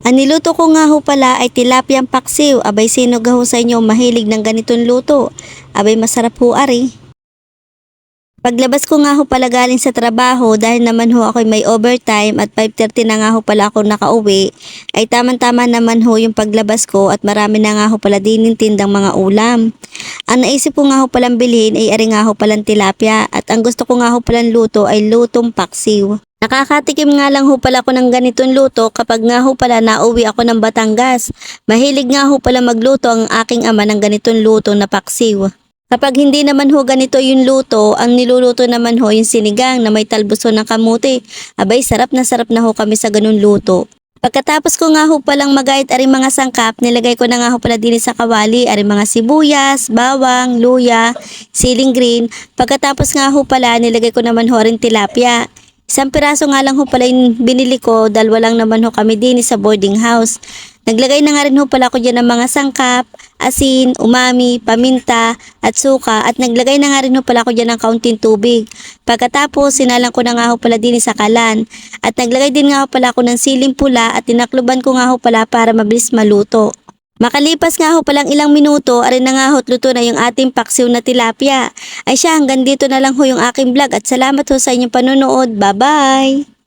Ang niluto ko nga ho pala ay tilapiyang paksiw. Abay sino ho sa inyo mahilig ng ganitong luto? Abay masarap ho ari. Paglabas ko nga ho pala galing sa trabaho dahil naman ho ako may overtime at 5.30 na nga ho pala ako nakauwi ay tamang-tama naman ho yung paglabas ko at marami na nga ho pala din tindang mga ulam. Ang naisip ko nga ho palang bilhin ay ari nga ho palang tilapia at ang gusto ko nga ho palang luto ay lutong paksiw. Nakakatikim nga lang ho pala ako ng ganitong luto kapag nga ho pala nauwi ako ng Batangas. Mahilig nga ho pala magluto ang aking ama ng ganitong luto na paksiw. Kapag hindi naman ho ganito yung luto, ang niluluto naman ho yung sinigang na may talbuso ng kamuti. Abay, sarap na sarap na ho kami sa ganun luto. Pagkatapos ko nga ho palang magayat ari mga sangkap, nilagay ko na nga ho pala din sa kawali ari mga sibuyas, bawang, luya, siling green. Pagkatapos nga ho pala, nilagay ko naman ho rin tilapia. Isang piraso nga lang ho pala yung binili ko, dalawa lang naman ho kami din sa boarding house. Naglagay na nga rin ho pala ako dyan ng mga sangkap, asin, umami, paminta, at suka at naglagay na nga rin ho pala ako dyan ng kaunting tubig. Pagkatapos, sinalang ko na nga ho pala din sa kalan at naglagay din nga ho pala ako ng siling pula at tinakluban ko nga ho pala para mabilis maluto. Makalipas nga ho palang ilang minuto, arin na nga ho't luto na yung ating paksiw na tilapia. Ay siya, hanggang dito na lang ho yung aking vlog at salamat ho sa inyong panonood. Bye-bye!